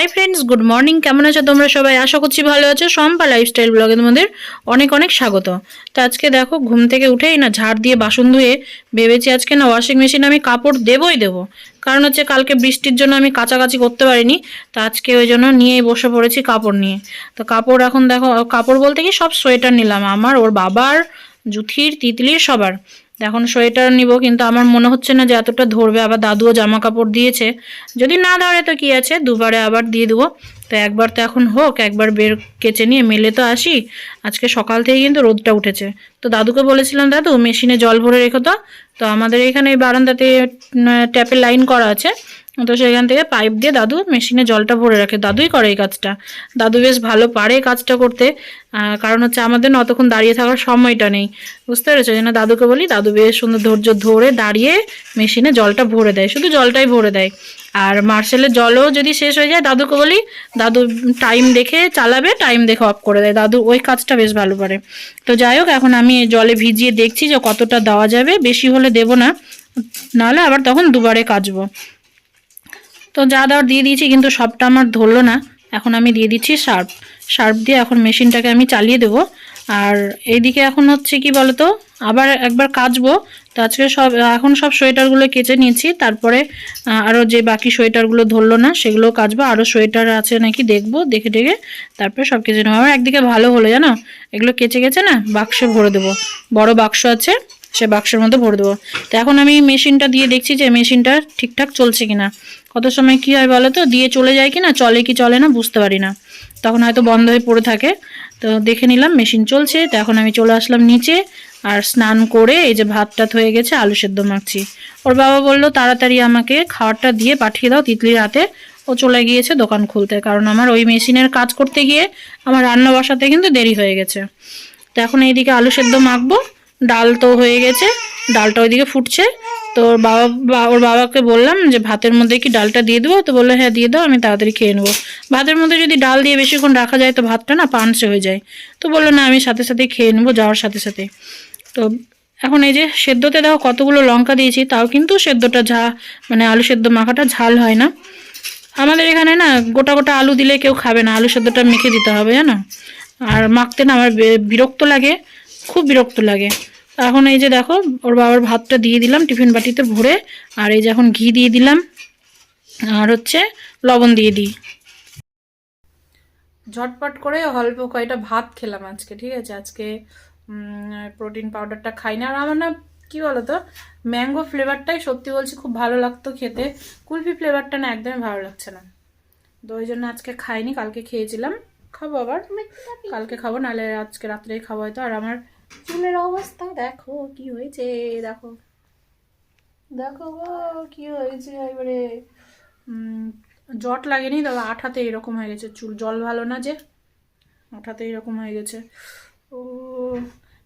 Hi friends good morning কেমন আছো তোমরা সবাই? আশা করছি ভালো আছো। সম্পা লাইফস্টাইল ব্লগে তোমাদের অনেক অনেক স্বাগত। তো আজকে দেখো, ঘুম থেকে উঠেই না ঝাড় দিয়ে বাসন ধুয়ে ভেবেছি আজকে না ওয়াশিং মেশিনে আমি কাপড় দেবই দেবো। কারণ হচ্ছে কালকে বৃষ্টির জন্য আমি কাচাকাচি করতে পারিনি, তো আজকে ওই জন্য নিয়েই বসে পড়েছি কাপড় নিয়ে। তো কাপড় এখন দেখো, কাপড় বলতে কি সব সোয়েটার নিলাম। আমার, ওর বাবার, জুথির, তিতলির সবার। এখন সোয়েটার নিব, কিন্তু আমার মনে হচ্ছে না যে এতটা ধরবে। আবার দাদুও জামা কাপড় দিয়েছে। যদি না ধরে তো কি আছে? দুবারে আবার দিয়ে দেবো। তো একবার তো এখন হোক, একবার বের কেচে নিয়ে মেলে তো আসি। আজকে সকাল থেকে কিন্তু রোদটা উঠেছে। তো দাদুকে বলেছিলাম, দাদু, মেশিনে জল ভরে রেখো তো। তো আমাদের এখানে এই বারান্দাতে ট্যাপের লাইন করা আছে। তো সেখান থেকে পাইপ দিয়ে দাদু মেশিনে জলটা ভরে রাখে। দাদুই করে এই কাজটা। দাদু বেশ ভালো পারে কাজটা করতে। কারণ হচ্ছে আমাদের অতক্ষণ দাঁড়িয়ে থাকার সময়টা নেই। বুঝতে পেরেছ? যেন দাদুকে বলি, দাদু বেশ সুন্দর ধৈর্য ধরে দাঁড়িয়ে মেশিনে জলটা ভরে দেয়। শুধু জলটাই ভরে দেয়। আর মার্শালের জলও যদি শেষ হয়ে যায়, দাদুকে বলি, দাদু টাইম দেখে চালাবে, টাইম দেখে অফ করে দেয়। দাদু ওই কাজটা বেশ ভালো পারে। তো যাই হোক, এখন আমি জলে ভিজিয়ে দেখছি যে কতটা দেওয়া যাবে। বেশি হলে দেবো না। নাহলে আবার তখন দুবারে কাচবো। তো যা দেওয়ার দিয়ে দিয়েছি, কিন্তু সবটা আমার ধরলো না। এখন আমি দিয়ে দিচ্ছি শার্প। শার্প দিয়ে এখন মেশিনটাকে আমি চালিয়ে দেব। আর এইদিকে এখন হচ্ছে কি বলতো, আবার একবার কাচবো। তো আজকে সব, এখন সব সোয়েটারগুলো কেচে নিয়েছি। তারপরে আরও যে বাকি সোয়েটারগুলো ধরলো না সেগুলো কাচবো। আরও সোয়েটার আছে নাকি দেখব, দেখে দেখে তারপরে সব কেচে নেব। আমার একদিকে ভালো হলো, জানো? এগুলো কেচে গেছে না, বাক্সে ভরে দেবো। বড় বাক্স আছে। সে বাক্সের মধ্যে ভরে দেবো। তো এখন আমি মেশিনটা দিয়ে দেখছি যে মেশিনটা ঠিকঠাক চলছে কিনা। কত সময় কি হয় বলো তো? দিয়ে চলে যায় কিনা? চলে কি চলে না? বুঝতে পারি না। তখন হয়তো বন্ধ হয়ে পড়ে থাকে। তো দেখে নিলাম মেশিন চলছে। তো এখন আমি চলে আসলাম নিচে আর স্নান করে এই যে ভাত টাত হয়ে গেছে, আলু সেদ্ধ মাখছি। ওর বাবা বলল, তাড়াতাড়ি আমাকে খাবারটা দিয়ে পাঠিয়ে দাও তিতলির হাতে। ও চলে গিয়েছে দোকান খুলতে। কারণ আমার ওই মেশিনের কাজ করতে গিয়ে আমার রান্না বসাতে কিন্তু দেরি হয়ে গেছে। তো এখন এইদিকে আলু সেদ্ধ মাখবো। ডাল তো হয়ে গেছে, ডালটা ওইদিকে ফুটছে। তো ওর বাবা ওর বাবাকে বললাম যে, ভাতের মধ্যে কি ডালটা দিয়ে দেবো? তো বলল হ্যাঁ দিয়ে দাও, আমি তাড়াতাড়ি খেয়ে নেব। ভাতের মধ্যে যদি ডাল দিয়ে বেশিক্ষণ রাখা যায়, তো ভাতটা না পানসে হয়ে যায়। তো বলল, না, আমি সাথে সাথে খেয়ে নেব, যাওয়ার সাথে সাথে তো এখন এই যে সেদ্ধতে দেখো কতগুলো লঙ্কা দিয়েছি, তাও কিন্তু সেদ্ধটা ঝা মানে আলু সেদ্ধ মাখাটা ঝাল হয় না। আমাদের এখানে না, গোটা গোটা আলু দিলে কেউ খাবে না, আলু সেদ্ধটা মেখে দিতে হবে, জানো? আর মাখতে না আমার বিরক্ত লাগে। খুব বিরক্ত লাগে। এখন এই যে দেখো, ওর বাবার ভাতটা দিয়ে দিলাম টিফিন বাটিতে ভরে, আর এই যে এখন ঘি দিয়ে দিলাম, আর হচ্ছে লবণ দিয়ে দিই। ঝটপট করে অল্প কয়টা ভাত খেলাম আজকে, ঠিক আছে? আজকে প্রোটিন পাউডারটা খাই না। আর আমার না, কি বলতো ম্যাঙ্গো ফ্লেভারটাই সত্যি বলছি খুব ভালো লাগতো খেতে। কুলফি ফ্লেভারটা না একদমই ভালো লাগছে না। তো ওই জন্য আজকে খাইনি, কালকে খেয়েছিলাম। খাব আবার। কালকে খাব নাহলে আজকে রাত্রেই খাব হয়তো। আর আমার চুলের অবস্থা দেখো কি হয়েছে দেখো। দেখো গো কি হয়েছে এবারে। জট লাগেনি? তবে আঠাতে এরকম হয়ে গেছে চুল। জল ভালো না যে? আঠাতে এরকম হয়ে গেছে। ও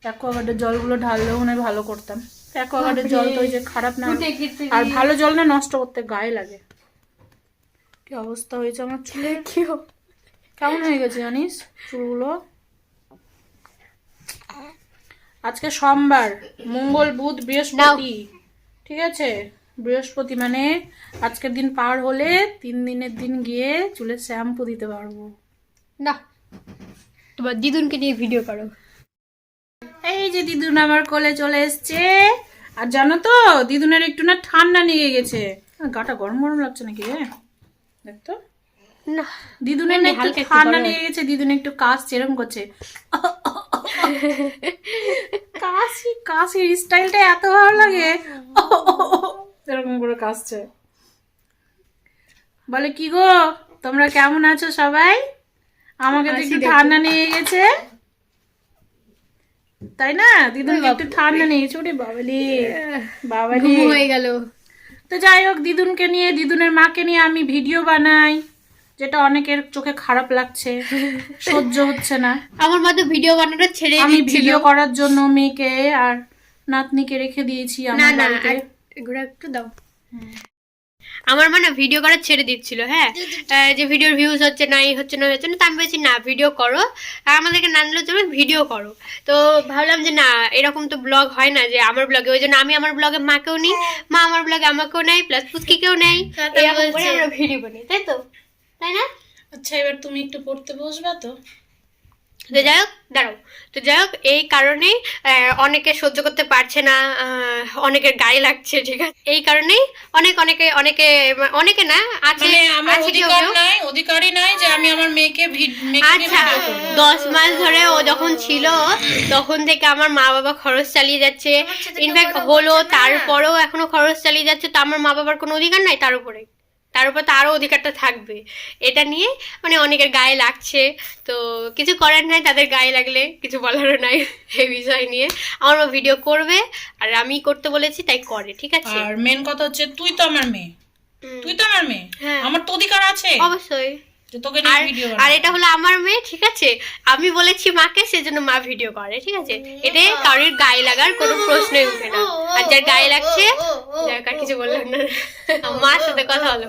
অ্যাকোয়াগার্ডের জলগুলো ঢাললেও মনে হয় ভালো করতাম। অ্যাকোয়াগার্ডের জল তো ওই যে খারাপ না। আর ভালো জল না নষ্ট করতে গায়ে লাগে। কি অবস্থা হয়েছে আমার চুলে? কেমন হয়ে গেছে জানিস চুলগুলো? আজকে সোমবার মঙ্গল বুধ বৃহস্পতি। ঠিক আছে? বৃহস্পতি মানে আজকের দিন পার হলে তিন দিনের দিন গিয়ে চুলে শ্যাম্পু দিতে পারব। না তোমার দিদুনকে নিয়ে ভিডিও করো। এই যে দিদুন আমার কোলে চলে এসছে। আর জানো তো দিদুনের একটু না ঠান্ডা লেগে গেছে। গাটা গরম গরম লাগছে নাকি দেখতো না। দিদুনের না একটু ঠান্ডা লেগে গেছে দিদুন একটু কাশ করছে। কাশি কাশির স্টাইলটা এত ভালো লাগে। এরকম করে কাশছে। বলে কি গো তোমরা কেমন আছো সবাই? আমাকে তো একটু ঠান্ডা নিয়ে গেছে। তাই না? দিদুন একটু ঠান্ডা নিয়ে গেছে ওরে বাবালি বাবালি। হয়ে গেল। তো যাই হোক দিদুনকে নিয়ে দিদুনের মাকে নিয়ে আমি ভিডিও বানাই। যেটা অনেকের চোখে খারাপ লাগছে সহ্য হচ্ছে না। আমার মা তো ভিডিও বানানোটা ছেড়ে আমি ভিডিও করার জন্য মেয়েকে আর নাতনিকে রেখে দিয়েছি না আমার না বাড়িতে। এগুলো একটু দাও। আমার মা না ভিডিও করা ছেড়ে দিচ্ছিল হ্যাঁ? যে ভিডিওর ভিউজ হচ্ছে না এই হচ্ছে না হচ্ছে না তা আমি বলছি না ভিডিও করো। আর আমাদেরকে নানলেও তুমি ভিডিও করো। তো ভাবলাম যে না এরকম তো ব্লগ হয় না যে আমার ব্লগে ওই জন্য আমি আমার ব্লগে মাকেও নিই মা আমার ব্লগে আমাকেও নেয় প্লাস পুচকিকেও নেয়। আমরা ভিডিও বানাই তাই তো? তাই না? আচ্ছা এবার তুমি একটু পড়তে বসবা তো। তো যাই হোক দাঁড়াও। তো যাই হোক এই কারণেই আহ, অনেকে সহ্য করতে পারছে না অনেকের গায়ে লাগছে ঠিক আছে? এই কারণেই অনেক অনেকে অনেকে অনেকে না আছে মানে আমার অধিকার নাই অধিকারই নাই যে আমি আমার মেয়েকে আচ্ছা দশ মাস ধরে ও যখন ছিল তখন থেকে আমার মা বাবা খরচ চালিয়ে যাচ্ছে। ইনফ্যাক্ট হলো তারপরেও এখনও খরচ চালিয়ে যাচ্ছে তো আমার মা বাবার কোনো অধিকার নাই তার উপরে। তার উপর তো আরও অধিকারটা থাকবে। এটা নিয়ে মানে অনেকের গায়ে লাগছে। তো কিছু করার নাই তাদের গায়ে লাগলে কিছু বলারও নাই এই বিষয় নিয়ে। আমার ভিডিও করবে আর আমি করতে বলেছি তাই করে ঠিক আছে? আর মেন কথা হচ্ছে তুই তো আমার মেয়ে। তুই তো আমার মেয়ে? হ্যাঁ। আমার তো অধিকার আছে। অবশ্যই। তোকে নিয়ে ভিডিও আর এটা হলো আমার মেয়ে ঠিক আছে? আমি বলেছি মাকে সেজন্য মা ভিডিও করে ঠিক আছে? এতে কারোর গায়ে লাগার কোনো প্রশ্নই উঠে না। আর যার গায়ে লাগছে যার কার কিছু বললাম না। মার সাথে কথা হলো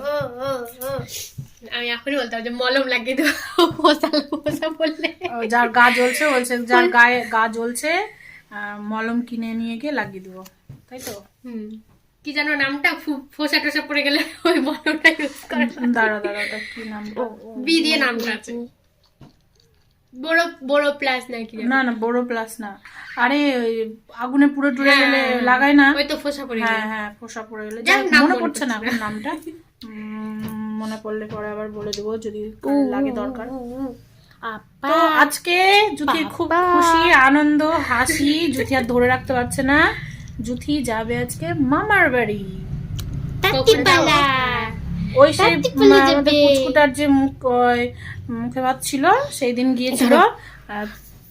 আমি এখনই বলতাম যে মলম লাগিয়ে দেবো। পোষা পোষা বললে। যার গা জ্বলছে বলছে যার গায়ে গা জ্বলছে মলম কিনে নিয়ে গিয়ে লাগিয়ে দেবো। তাই তো? হুম। কি জানো নামটা ফোসা টোসা পড়ে গেলে ওই মলমটা ইউজ করে দাঁড়া দাঁড়া কি নামটা বি দিয়ে নামটা আছে। বড় বড় প্লাস নাকি জানো? না না বড় প্লাস না। আরে আগুনে পুরো টুরে গেলে লাগাই না? ওই তো ফোসা পড়ে হ্যাঁ হ্যাঁ পোষা পড়ে গেলে। নাম মনে পড়ছে না এখন নামটা। মনে পড়লে পরে আবার বলে দেবো যদি লাগে দরকার। তো আজকে জুথি খুব খুশি আনন্দ হাসি জুথি আর ধরে রাখতে পারছে না। জুথি যাবে আজকে মামার বাড়ি। ওই সেই পুচকুটার যে মুখ মুখে ভাত ছিল সেই দিন গিয়েছিল।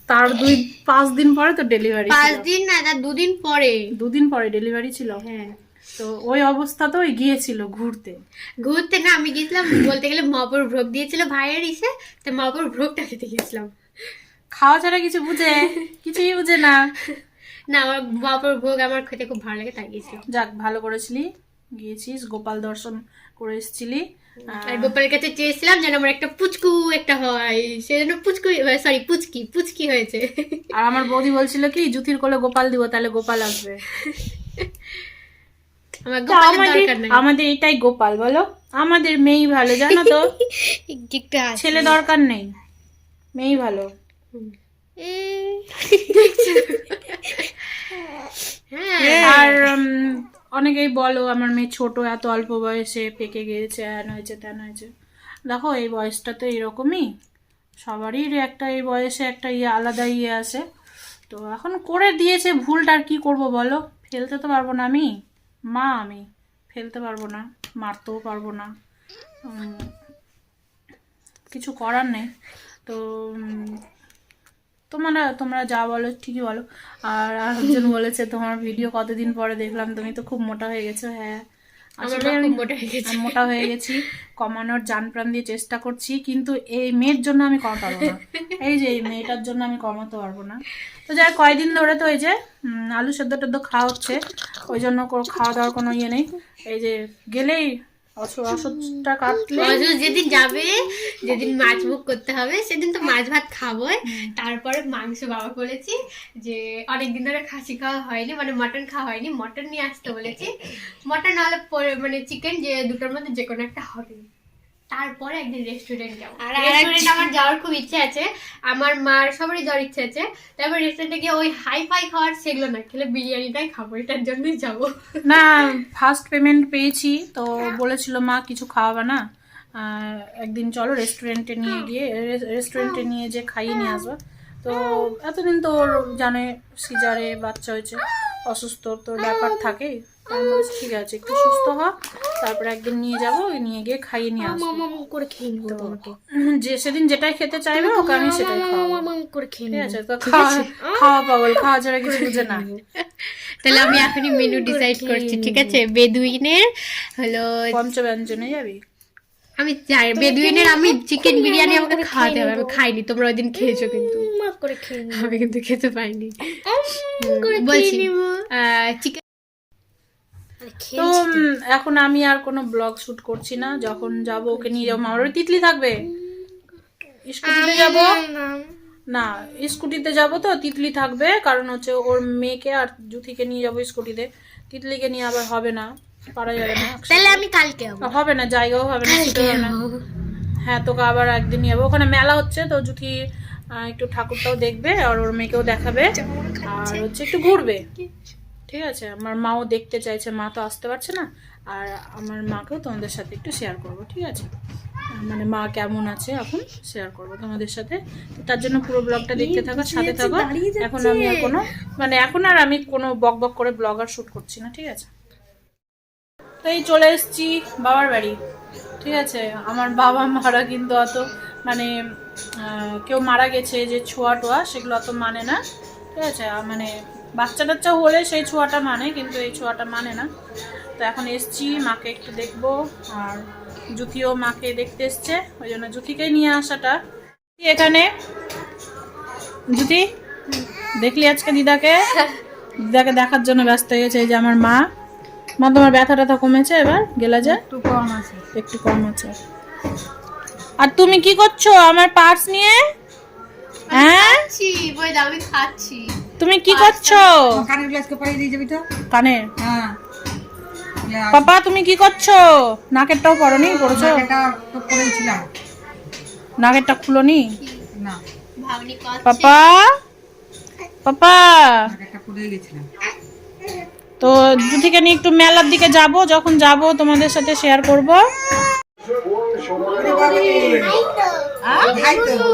তার দুই পাঁচ দিন পরে তো ডেলিভারি পাঁচ দিন না তার দুদিন পরে। দুদিন পরে ডেলিভারি ছিল। হ্যাঁ। তো ওই অবস্থা তো ওই গিয়েছিল ঘুরতে। ঘুরতে না আমি গেছিলাম বলতে গেলে মহাপুর ভ্রোগ দিয়েছিল ভাইয়ের ইসে তো মহাপুর ভোগটা খেতে গেছিলাম খাওয়া ছাড়া কিছু বুঝে কিছুই বুঝে না। না আমার মহাপুর ভোগ আমার খেতে খুব ভালো লাগে তাই গেছিলাম যাক ভালো করেছিলি। গিয়েছিস গোপাল দর্শন করে এসেছিলি। আর গোপালের কাছে চেয়েছিলাম যেন আমার একটা পুচকু একটা হয় সেজন্য পুচকু সরি পুচকি পুচকি হয়েছে। আর আমার বৌদি বলছিল কি জুথির কোলে গোপাল দিব তাহলে গোপাল আসবে। আমার আমাদের এটাই গোপাল বলো। আমাদের মেয়েই ভালো জানো তো। ছেলে দরকার নেই। মেয়েই ভালো। আর অনেকেই বলো আমার মেয়ে ছোট এত অল্প বয়সে পেকে গিয়েছে হ্যান হয়েছে ত্যান হয়েছে। দেখো এই বয়সটা তো এরকমই। সবারই একটা এই বয়সে একটা ইয়ে আলাদা ইয়ে আছে। তো এখন করে দিয়েছে ভুলটা আর কি করব বলো? ফেলতে তো পারব না আমি। মা আমি। ফেলতে পারব না মারতেও পারব না। কিছু করার নেই। তো তোমরা তোমরা যা বলো ঠিকই বলো। আর আরেকজন বলেছে তোমার ভিডিও কতদিন পরে দেখলাম? তুমি তো খুব মোটা হয়ে গেছো। হ্যাঁ। আসলে আমি- মোটা হয়ে গেছে। কমানোর জান প্রাণ দিয়ে চেষ্টা করছি কিন্তু এই মেয়ের জন্য আমি কমাতে পারব না। এই যে এই মেয়েটার জন্য আমি কমাতে পারব না। তো যাই কয়দিন ধরে তো এই যে আলু সেদ্ধ টেদ্ধ খাওয়া হচ্ছে ওই জন্য খাওয়া দাওয়ার কোনো ইয়ে নেই। এই যে গেলেই যেদিন যাবে যেদিন মাছ করতে হবে সেদিন তো মাছ ভাত খাব তারপরে মাংস বাবা বলেছি যে অনেকদিন ধরে খাসি খাওয়া হয়নি মানে মটন খাওয়া হয়নি মটন নিয়ে আসতে বলেছি। মটন পরে- মানে চিকেন যে দুটোর মধ্যে যে কোনো একটা হবে। তারপরে একদিন রেস্টুরেন্ট যাব। রেস্টুরেন্ট আমার যাওয়ার খুব ইচ্ছে আছে। আমার মার সবারই যাওয়ার ইচ্ছে আছে। তারপর রেস্টুরেন্টে গিয়ে ওই হাই ফাই খাওয়ার সেগুলো না খেলে বিরিয়ানিটাই খাব এটার জন্যই যাব। না ফার্স্ট পেমেন্ট পেয়েছি তো বলেছিল মা কিছু খাওয়াবে না। আহ, একদিন চলো রেস্টুরেন্টে নিয়ে গিয়ে রেস্টুরেন্টে নিয়ে যে খাইয়ে নিয়ে আসব। তো এতদিন তো ওর জানে সিজারে বাচ্চা হয়েছে অসুস্থ তো ব্যাপার থাকে। আমি ঠিক আছে একটু সুস্থ হ তারপরে একদিন নিয়ে যাব নিয়ে গিয়ে খাইয়ে নিয়ে আসব। করে খেয়ে নিবো তোমাকে যে সেদিন যেটাই খেতে চাইবে ওকে আমি সেটাই খাওয়াবো। করে খেয়ে ঠিক আছে তো খাওয়া খাওয়া পাগল খাওয়া ছাড়া কিছু বুঝে না। তাহলে আমি এখনই মেনু ডিসাইড করছি ঠিক আছে? বেদুইনের হলো পঞ্চব্যঞ্জনে যাবি? আমি যাই বেদুইনের আমি চিকেন বিরিয়ানি আমাকে খাওয়াতে হবে আমি খাইনি তোমরা ওই দিন খেয়েছো কিন্তু। আমি কিন্তু খেতে পাইনি বলছি চিকেন তো এখন আমি আর কোনো ব্লগ শুট করছি না। যখন যাব ওকে নিয়ে যাব। বাড়ি তিতলি থাকবে? স্কুটিতে যাব? না। স্কুটিতে যাব তো তিতলি থাকবে। কারণ হচ্ছে ওর মেয়েকে আর জুথিকে নিয়ে যাব স্কুটিতে। তিতলিকে নিয়ে আবার হবে না। পারা যাবে না তাহলে আমি কালকে হবে না জায়গাও হবে না হ্যাঁ তোকে আবার একদিন নিয়ে যাব। ওখানে মেলা হচ্ছে তো জুথি একটু ঠাকুরটাও দেখবে আর ওর মেয়েকেও দেখাবে। আর হচ্ছে একটু ঘুরবে। ঠিক আছে? আমার মাও দেখতে চাইছে মা তো আসতে পারছে না। আর আমার মাকেও তোমাদের সাথে একটু শেয়ার করব ঠিক আছে? মানে মা কেমন আছে এখন শেয়ার করব তোমাদের সাথে। তার জন্য পুরো ব্লগটা দেখতে থাকো সাথে থাকো। এখন আমি আর কোনো মানে এখন আর আমি কোনো বক বক করে ব্লগ আর শ্যুট করছি না ঠিক আছে? তো এই চলে এসেছি বাবার বাড়ি ঠিক আছে? আমার বাবা মারা কিন্তু অত মানে কেউ মারা গেছে যে ছোঁয়া টোয়া সেগুলো অত মানে না ঠিক আছে? মানে বাচ্চা টাচ্চা হলে সেই ছোঁয়াটা মানে কিন্তু এই ছোঁয়াটা মানে না। তো এখন এসছি মাকে একটু দেখব আর জুতিও মাকে দেখতে এসছে ওই জন্য জুতিকে নিয়ে আসাটা। এখানে। জুতি দেখলি আজকে দিদাকে? দিদাকে দেখার জন্য ব্যস্ত হয়ে গেছে এই যে আমার মা। মা তোমার ব্যথা ট্যাথা কমেছে এবার? গেলা যে একটু কম আছে। একটু কম আছে। আর তুমি কি করছ? আমার পার্স নিয়ে? হ্যাঁ? বই আমি খাচ্ছি। তুমি কি করছ? কানের গ্লাসকে পাঠিয়ে দিয়ে যাবি তো। কানে হ্যাঁ। পাপা তুমি কি করছ? নাকেরটাও পরনি পড়েছো? এটা তো করেছিলাম নাকেরটা খুলোনি? না। ভাগ্নি পাপা? পাপা? একটা করে গেছিলাম। তো থেকে নিয়ে একটু মেলার দিকে যাব যখন যাব তোমাদের সাথে শেয়ার করব। ভাই তো।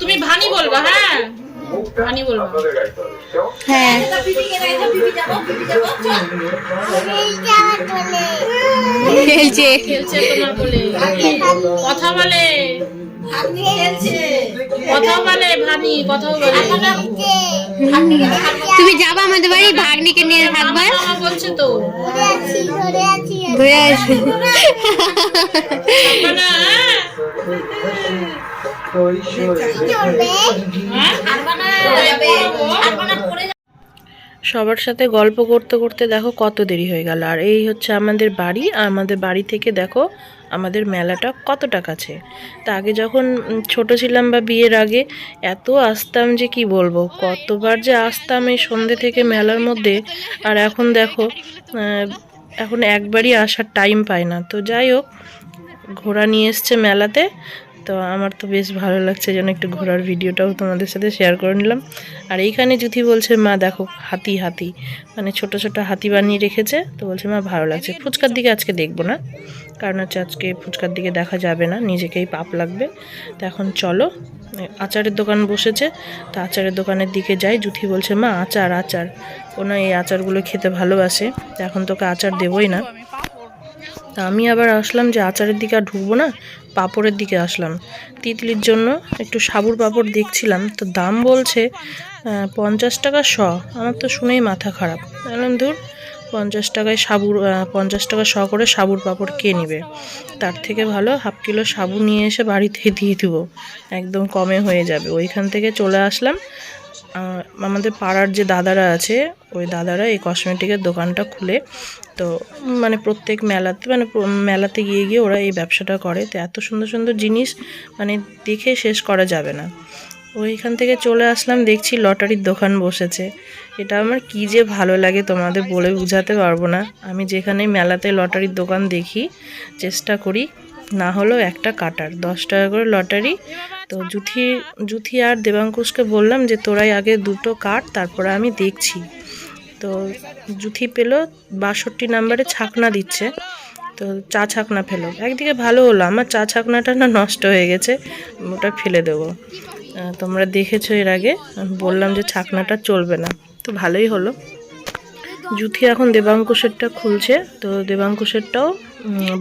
তুমি ভানি বলবা হ্যাঁ। ভানি বলবা। হ্যাঁ। খেলছে। খেলছে তোমার বলে। কথা বলে। কথা বলে ভানি কথা বলে। তুমি যাবা আমাদের বাড়ি ভাগ্নিকে নিয়ে থাকবা বলছো তো। ধরে আছি হ্যাঁ? সবার সাথে গল্প করতে করতে দেখো কত দেরি হয়ে গেল। আর এই হচ্ছে আমাদের বাড়ি। আমাদের বাড়ি থেকে দেখো আমাদের মেলাটা কতটা কাছে। তা আগে যখন ছোট ছিলাম বা বিয়ের আগে এত আসতাম যে কি বলব? কতবার যে আসতাম এই সন্ধে থেকে মেলার মধ্যে। আর এখন দেখো এখন একবারই আসার টাইম পাই না। তো যাই হোক, ঘোড়া নিয়ে এসছে মেলাতে। তো আমার তো বেশ ভালো লাগছে যেন একটু ঘোরার ভিডিওটাও তোমাদের সাথে শেয়ার করে নিলাম। আর এইখানে জুথি বলছে, মা, দেখো, হাতি হাতি। মানে ছোট ছোট হাতি বানিয়ে রেখেছে। তো বলছে, মা, ভালো লাগছে। ফুচকার দিকে আজকে দেখব না। কারণ হচ্ছে আজকে ফুচকার দিকে দেখা যাবে না। নিজেকেই পাপ লাগবে। তো এখন চলো, আচারের দোকান বসেছে। তো আচারের দোকানের দিকে যাই। জুথি বলছে, মা, আচার আচার। ও এই আচারগুলো খেতে ভালোবাসে। এখন তোকে আচার দেবই না। তা আমি আবার আসলাম যে আচারের দিকে আর ঢুকবো না, পাঁপড়ের দিকে আসলাম। তিতলির জন্য একটু সাবুর পাঁপড় দেখছিলাম, তো দাম বলছে পঞ্চাশ টাকা শ। আমার তো শুনেই মাথা খারাপ। বললাম, ধুর, পঞ্চাশ টাকায় সাবুর পঞ্চাশ টাকা শ করে সাবুর পাঁপড় কে নেবে? তার থেকে ভালো, হাফ কিলো সাবু নিয়ে এসে বাড়িতে দিয়ে দেবো। একদম কমে হয়ে যাবে। ওইখান থেকে চলে আসলাম। আমাদের পাড়ার যে দাদারা আছে, ওই দাদারা এই কসমেটিকের দোকানটা খুলে তো মানে প্রত্যেক মেলাতে মানে মেলাতে গিয়ে গিয়ে ওরা এই ব্যবসাটা করে। তো এত সুন্দর সুন্দর জিনিস মানে দেখে শেষ করা যাবে না। ওইখান থেকে চলে আসলাম, দেখছি লটারির দোকান বসেছে। এটা আমার কি যে ভালো লাগে তোমাদের বলে বোঝাতে পারব না। আমি যেখানে মেলাতে লটারির দোকান দেখি, চেষ্টা করি, না হলেও একটা কাটার। দশ টাকা করে লটারি। তো জুথি জুথি আর দেবাঙ্কুশকে বললাম যে, তোরাই আগে দুটো কাট, তারপরে আমি দেখছি। তো জুথি পেল, বাষট্টি নাম্বারে ছাকনা দিচ্ছে। তো চা ছাকনা ফেলো। একদিকে ভালো হলো, আমার চা ছাকনাটা না নষ্ট হয়ে গেছে, ওটা ফেলে দেবো। তোমরা দেখেছ এর আগে বললাম যে ছাকনাটা চলবে না। তো ভালোই হলো। জুথি এখন দেবাঙ্কুশেরটা খুলছে, তো দেবাঙ্কুশেরটাও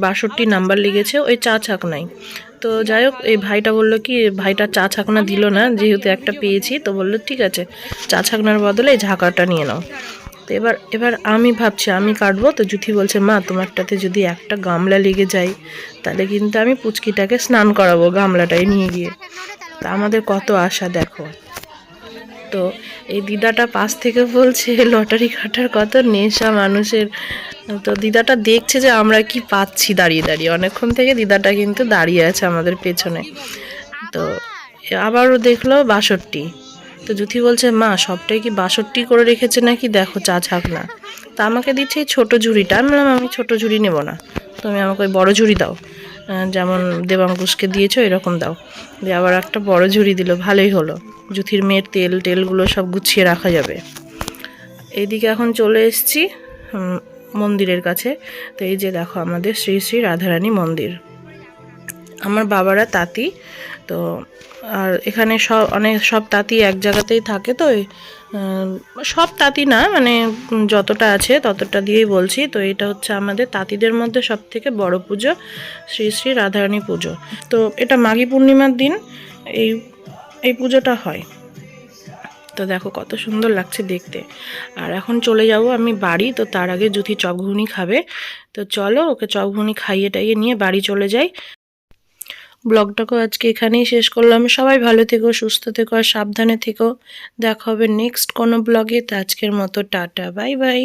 বাষট্টি নাম্বার লেগেছে ওই চা ছাকনাই তো যাই হোক, এই ভাইটা বলল কি, ভাইটা চা ছাকনা দিল না, যেহেতু একটা পেয়েছি, তো বলল ঠিক আছে, চা ছাকনার বদলে এই ঝাঁকাটা নিয়ে নাও। তো এবার এবার আমি ভাবছি, আমি কাটবো? তো জুথি বলছে, মা, তোমারটাতে যদি একটা গামলা লেগে যায়, তাহলে কিন্তু আমি পুচকিটাকে স্নান করাবো গামলাটাই নিয়ে গিয়ে। তা আমাদের কত আশা, দেখো। তো এই দিদাটা পাশ থেকে বলছে, লটারি কাটার কত নেশা মানুষের। তো দিদাটা দেখছে যে আমরা কি পাচ্ছি দাঁড়িয়ে দাঁড়িয়ে। অনেকক্ষণ থেকে দিদাটা কিন্তু দাঁড়িয়ে আছে আমাদের পেছনে। তো আবারও দেখল বাষট্টি। তো জুথি বলছে, মা, সবটাই কি বাষট্টি করে রেখেছে নাকি? দেখো, চা না। তা আমাকে দিচ্ছে এই ছোটো ঝুড়িটা। আমি বললাম, আমি ছোটো ঝুড়ি নেব না। তুমি আমাকে ওই বড়ো ঝুড়ি দাও। যেমন দেবাঙ্কুশকে দিয়েছ, এরকম দাও। দিয়ে আবার একটা বড় ঝুড়ি দিল, ভালোই হলো। জুথির মেয়ের তেল, টেলগুলো সব গুছিয়ে রাখা যাবে। এইদিকে এখন চলে এসেছি মন্দিরের কাছে। তো এই যে দেখো, আমাদের শ্রী শ্রী রাধারানী মন্দির। আমার বাবারা তাঁতি, তো আর এখানে সব অনেক সব তাঁতি এক জায়গাতেই থাকে তো সব তাঁতি না মানে যতটা আছে ততটা দিয়েই বলছি। তো এটা হচ্ছে আমাদের তাঁতিদের মধ্যে সব থেকে বড় পুজো, শ্রী শ্রী রাধারানী পুজো। তো এটা মাঘী পূর্ণিমার দিন, এই এই পুজোটা হয়। তো দেখো কত সুন্দর লাগছে দেখতে। আর এখন চলে যাব আমি বাড়ি, তো তার আগে জুথি চপঘুনি খাবে। তো চলো ওকে চপঘুনি খাইয়ে টাইয়ে নিয়ে বাড়ি চলে যাই। ব্লগটাকেও আজকে এখানেই শেষ করলাম। সবাই ভালো থেকো, সুস্থ থেকো আর সাবধানে থেকো। দেখা হবে নেক্সট কোনো ব্লগে তো আজকের মতো, টাটা বাই বাই